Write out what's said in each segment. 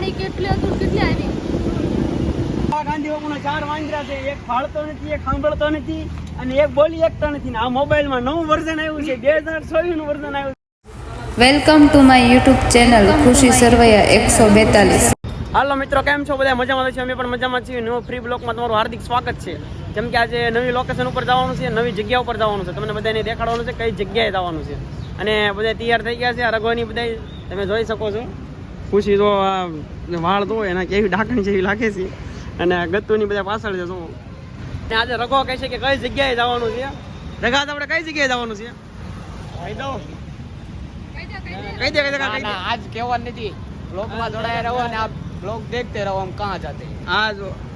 પાણી કેટલું હતું કેટલી આવી ગાંધી બાપુના ચાર વાંદરા છે એક ફાળતો નથી એક સાંભળતો નથી અને એક બોલી એકતા નથી. આ મોબાઈલમાં નવું વર્ઝન આવ્યું છે બે હજાર છવ્વીસનું વર્ઝન આવ્યું welcome to my YouTube channel Khushi Sarvaiya એકસો બેતાલીસ. હાલો મિત્રો કેમ છો બધા? મજામાં છે અમે પણ મજામાં છીએ. નવો ફ્રી બ્લોકમાં તમારું હાર્દિક સ્વાગત છે. જેમ કે આજે નવી લોકેશન ઉપર જવાનું છે નવી જગ્યા ઉપર જવાનું છે. તમને બધાને દેખાડવાનું છે કઈ જગ્યાએ જવાનું છે. અને બધા તૈયાર થઈ ગયા છે આ રઘોની બધા તમે જોઈ શકો છો. ખુશી તો વાળ તો એના કેવી ઢાંકણી જેવી લાગે છે. અને ગત્તુની બધા પાછળ છે શું અને આજે રઘો કહે છે કે કઈ જગ્યાએ જવાનું છે? રઘા આપણે કઈ જગ્યાએ જવાનું છે? કહી દો કહી દે કહી દે. આજ કેવાનું નથી. બ્લોગમાં જોડાયા રહો અને આ બ્લોગ દેખતે રહો આમ કાં જાતે? આ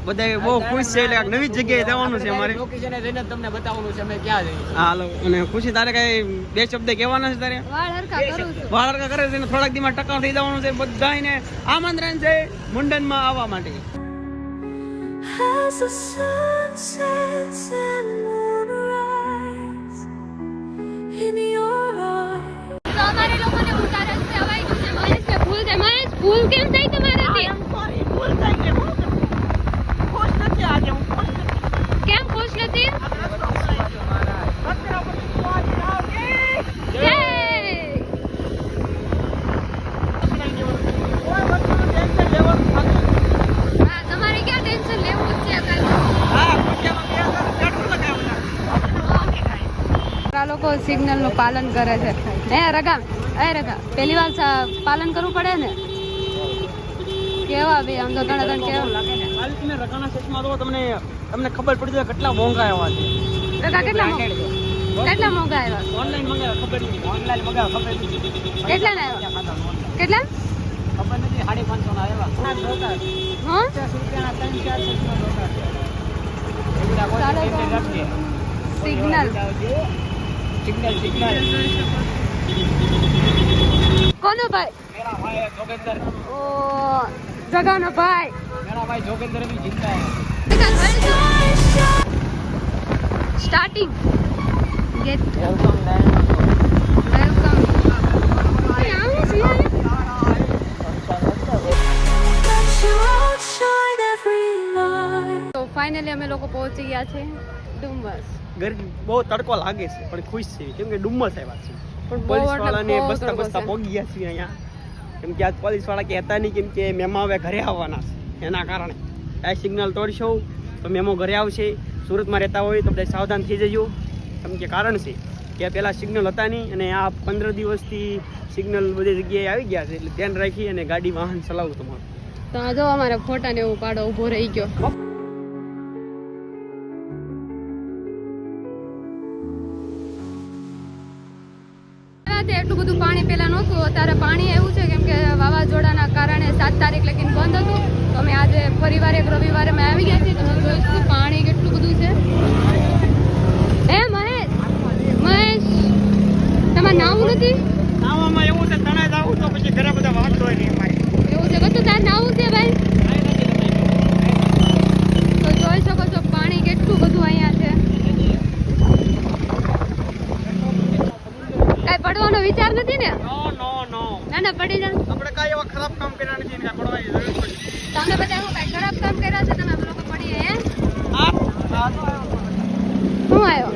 બધા બહુ ખુશ છે એટલે નવી જગ્યાએ જવાનું છે અમારે. લોકેશને જઈને તમને બતાવવાનું છે અમે ક્યાં જઈએ હાલો. અને ખુશી તારે કઈ બે શબ્દ કહેવાના છે તારે? વાળ હરકા કરું છું. કરે છે થોડાક દીમાં ટકાવ થઈ જવાનું છે. બધાને આમંત્રણ છે મુંડનમાં આવવા માટે. As the sun sets and moon rise in your eyes. તો અમારે લોકોને ઉતારે છે હવાઈ ગયું છે મહેશ ને ભૂલ થાય મહેશ ભૂલ કેમ થઈ તમારાથી કેમ ખુશ નથી જય! હા, તમારે ક્યાં ટેન્શન લેવું જ છે કાંઈ? આ લોકો સિગ્નલનું પાલન કરે છે. હે રગા એ રગા પહેલી વાર સા- પાલન કરવું પડે ને? કેવા ભાઈ આમ તો ઘણા ઘણા કેવા? ખાલી તમે રકાના સેટમાં તો તમને તમને ખબર પડી જાય કેટલા મોંઘા આવ્યા છે. રગા કેટલા કેટલા મોંઘા આવ્યા ઓનલાઈન મંગાવ્યા ખબર નથી. ઓનલાઈન મંગાવ્યા ખબર નથી. કેટલા ના આવ્યા? કેટલા ખબર નથી સાડી પાંચસો ના આવ્યા. હા? ચાલો તો. સિગ્નલ. Signal સિગ્નલ કોનો ભાઈ મેરા ભાઈ જોગેન્દર ઓ જગાનો ભાઈ મેરા ભાઈ જોગેન્દર भी जिंदा है starting gate welcome welcome Let you outshine every light. તો ફાઇનલી અમે લોકો પહોંચી ગયા છે ડુમસ ગરમી બહુ તડકો લાગે છે પણ ખુશ છે. કેમ કે ડુમ્મસ આવ્યા છે. પણ બહુ પોલીસ એટલે વાળાને બહુ બસતા બસતા છે. પોગી છીએ અહીંયા. કેમ કે આજ પોલીસવાળા કહેતા નહીં કેમ કે મેમો હવે ઘરે આવવાના છે. એના કારણે. આ સિગ્નલ તોડશો તો મેમો ઘરે આવશે. સુરતમાં રહેતા હોય તો બધા સાવધાન થઈ જજો. કેમ કે કારણ છે કે પહેલાં સિગ્નલ હતા નહીં અને આ પંદર દિવસથી સિગ્નલ બધી જગ્યાએ આવી ગયા છે. એટલે ધ્યાન રાખી અને ગાડી વાહન ચલાવવું તમારું. તો આ જો અમારે ફોટા ને એવું પાડો ઊભો રહી ગયો. એટલું બધું પાણી પહેલાં નહોતું. અત્યારે પાણી આવ્યું છે કેમ કે વાવાઝોડાના કારણે સાત તારીખ લગીને બંધ હતું. તો અમે આજે ફરીવાર એક રવિવારે અમે આવી ગયા છીએ. તમે જોઈશું પાણી કેટલું બધું છે. હે, મહેશ? મહેશ, તમારે નાવું નથી આવામાં એવું છે તણાઈ જાવું તો પછી ઘરે બધા વાંચતો હોય નહીં અમારે એવું છે કશું તાર નાવું છે ભાઈ તો જોઈ શકો છો પાણી કેટલું બધું અહીંયા છે કાંઈ પડવાનો વિચાર નથી ને નો નો નો ના ના પડી જાય આપણે કાંઈ એવા ખરાબ કામ કર્યા નથી ને કાંઈ પડવાની જરૂર પડી તમે બધા શું કાંઈ ખરાબ કામ કર્યા છે તમે અમે લોકો પડીએ હે આ આ તો શું આવ્યો ડેમમાં નાખી દે કા ફોટો પાડો ફોટા પાડો નાઇટીમાં કઈ દેખો કેટલી આગી છે જોઈ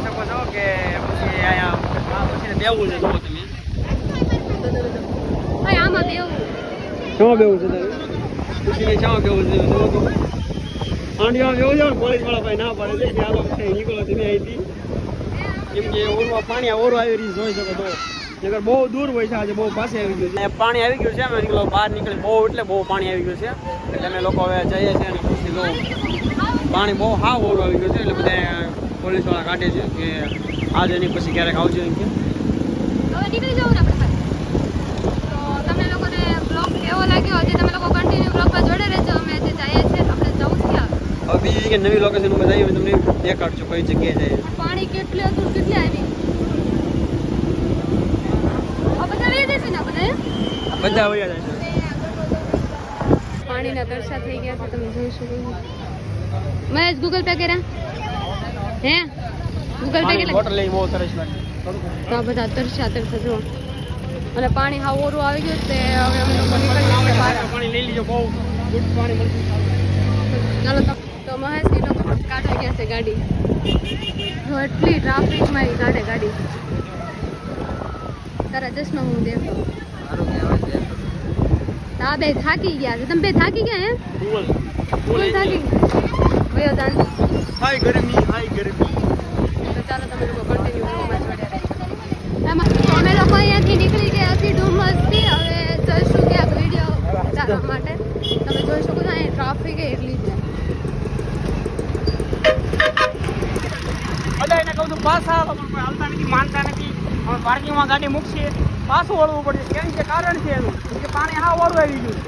શકો છો કે પછી અહીંયા આ પછી બેવું છે જુઓ તમે ભાઈ આમાં બેવું શા બેવું છે તારે ખુશીને શા બેવું છે જુઓ તો આંડિયામાં બેવું છે પોલીસવાળા ભાઈ ના પાડે છે ભાઈ નીકળો તમે અહીંથી. કેમ કે ઓરમાં પાણી આ ઓરો આવી રહી જોઈ શકો તો. નગર બહુ દૂર હોય છે આજે બહુ પાસે આવી ગયું છે. પાણી આવી ગયું છે અમે નીકળો બહાર નીકળી બહુ એટલે બહુ પાણી આવી ગયું છે. એટલે અમે લોકો હવે જઈએ છીએ અને ખુશી જો પાણી બહુ હાવ ઓરું આવી ગયું છે એટલે બધા પોલીસવાળા કાઢે છે કે આજે નહીં પછી ક્યારેક આવજો એમ કે હવે નીકળી જવું ને આપણે તો તમને લોકોને બ્લોગ કેવો લાગ્યો હજી તમે લોકો કન્ટિન્યુ બ્લોગમાં જોડે રહેજો અમે જે જઈએ છીએ આપણે જવું છે હવે બીજી કે નવી લોકેશન ઉપર જઈએ તમને દેખાડજો કઈ જગ્યાએ જઈએ. પાણી કેટલી હતું કેટલી આવી? બધા વયા જાય પાણીના થઈ ગયા છે તમે જોઈ શકો મહેશ ગૂગલ પે કર્યા? હે? ગૂગલ પે કેટલા? બોટલ લઈ બહુ સરસ લાગે. આ બધા તરસા તરસા જો અને પાણી હાવ ઓરું આવી ગયું છે હવે અમે લોકો નીકળીએ પાણી લઈ લીજો બહુ ગુડ પાણી તો મહેશ એ લોકો કાઢા ગયા છે ગાડી. જો એટલી ટ્રાફિકમાં એ કાઢે ગાડી. તારા ચશ્મા હું દેવ તા બે થાકી ગયા છે. તમે બે થાકી ગયા એમ? ફૂલ થાકી ગયા. હાય ગરમી હાય ગરમી તો ચાલો તમે લોકો કન્ટિન્યુ બ્લોગમાં જોડે એમાં અમે લોકો અહીંયાથી નીકળી ગયા છીએ ડુમસથી હવે જઈશું ક્યાંક વીડિયો ઉતારવા માટે તમે જોઈ શકો છો અહીં ટ્રાફિક એટલી છે બધા એને કહું છું પાછા આવો પણ કોઈ હાલતા નથી માનતા નથી પણ પાર્કિંગમાં ગાડી મૂકશે. પાછું વળવું પડશે. કેમ કે કારણ છે એનું. કે પાણી હા વાળું આવી ગયું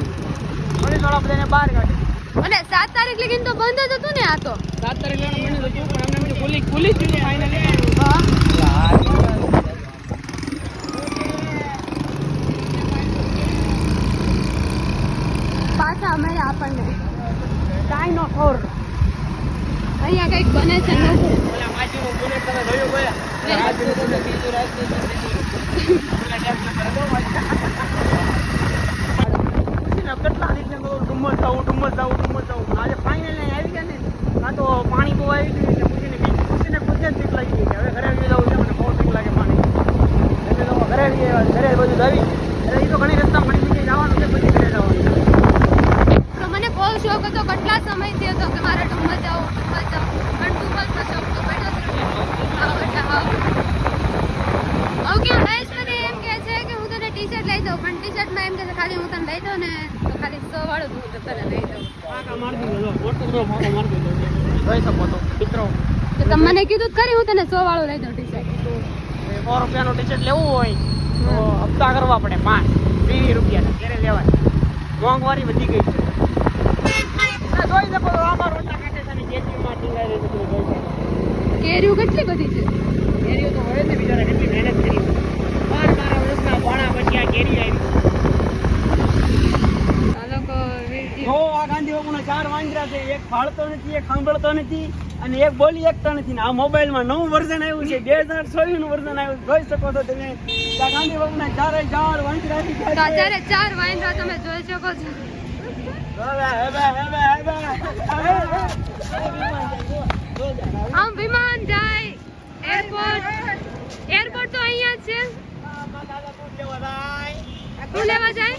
પછી થોડા બધાને બહાર કાઢે. અને સાત તારીખ લગીને તો બંધ જ હતું ને આ તો. સાત તારીખ લેવાનું મને હતું પણ અમને બધું ખુલી ખુલી જ ગયું ફાઇનલી પાછા મળ્યા આપણને કાંઈ ન ખબર અહીંયા કંઈક બને છે નવું ઓલા માસીનું બુલેટ તમે જોયું ગયા માસીનું બુલેટ બીજું રાજ્ય છે, બીજું. ઓલા ટેક્સમાં કરે બહુ મજા. કેટલા દિવસે કહું ડુમ્મસ જાવું ડુમ્મસ જાવું ડુમ્મસ જાવું. આજે ફાઇનલ આવી ગયા ને તો પાણી બહુ આવી ગયું પૂછીને પૂછીને ખુદ જ લાગી ગઈ હવે ઘરે આવી જવું છે મને બહુ બીક લાગે પાણી એટલે તો ઘરે આવી ગયા ઘરે બધું આવી એટલે એ તો ઘણી રસ્તા ઘણી જગ્યાએ જવાનું છે પછી ઘરે જવાનું તો મને બહુ શોખ હતો કેટલા સમયથી હતો કે મારે ડુમસ જાવું ડુમસ જાવું પણ ડુમસનો શોખ તો પડ્યો જ રહ્યો. હાવ એટલે હાવ. હવે કે મહેશ મને એમ કહે છે કે હું તને ટી શર્ટ લઈ દઉં પણ ટી શર્ટમાં એમ છે ખાલી હું તને લઈ દઉં ને, તો ખાલી સો વાળું હું તને લઈ દઉં તો તમે મને કીધું ખરી, હું તને સો વાળું લઈ દઉં ટી સો રૂપિયાનું ટી લેવું હોય તો હપ્તા કરવા પડે પાંચ વીસ રૂપિયાના ત્યારે લેવાય મોંઘવારી વધી ગઈ છે શકો તો આમાં રોટલા કાઢે છે અને જેસીમાં ટીંગાઈ કેરીઓ કેટલી બધી છે? કેરીઓ તો જ ને બિચારા, કેટલી મહેનત કરી. બાર બાર વર્ષના ભણા પછી આ કેરી આવી આ લોકો વીડિયો- જો આ ગાંધી બાપુના ચાર વાંદરા છે નથી એક સાંભળતો નથી અને એક બોલી એકતા નથી. ને આ મોબાઈલમાં નવું વર્ઝન આવ્યું છે બે હજાર છવ્વીસનું વર્ઝન આવ્યું જોઈ શકો છો તમે ગાંધી ગાંધી બાપુના ચારે ચાર છે. અત્યારે ચાર વાંદરા તમે જોઈ શકો છો. આમ વિમાન જાય એરપોર્ટ એરપોર્ટ તો અહીંયા જ છે. લેવા જાય.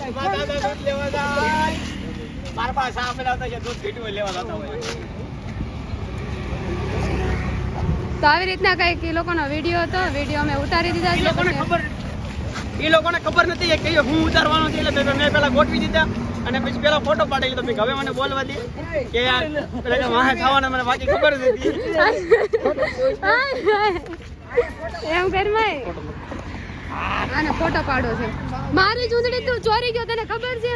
મારા પાસે આ પેલા હતા જે દૂધ ઘીટું લેવા જતા હોય. તો આવી રીતના કંઈક એ લોકોનો વીડિયો હતો? વીડિયો અમે ઉતારી દીધા એ છે લોકોને ખબર એ લોકોને ખબર નથી કે કયો હું ઉતારવાનો છે એટલે મેં પેલા ગોઠવી દીધા. અને પછી પેલા ફોટો પાડી લીધો મેં હવે મને બોલવા દે. કે યાર પેલા કે વાહે ખાવાના મને બાકી ખબર જ નથી. એમ કર આને ફોટો પાડો છે. મારી ચૂંટણી તું ચોરી ગયો તને ખબર છે?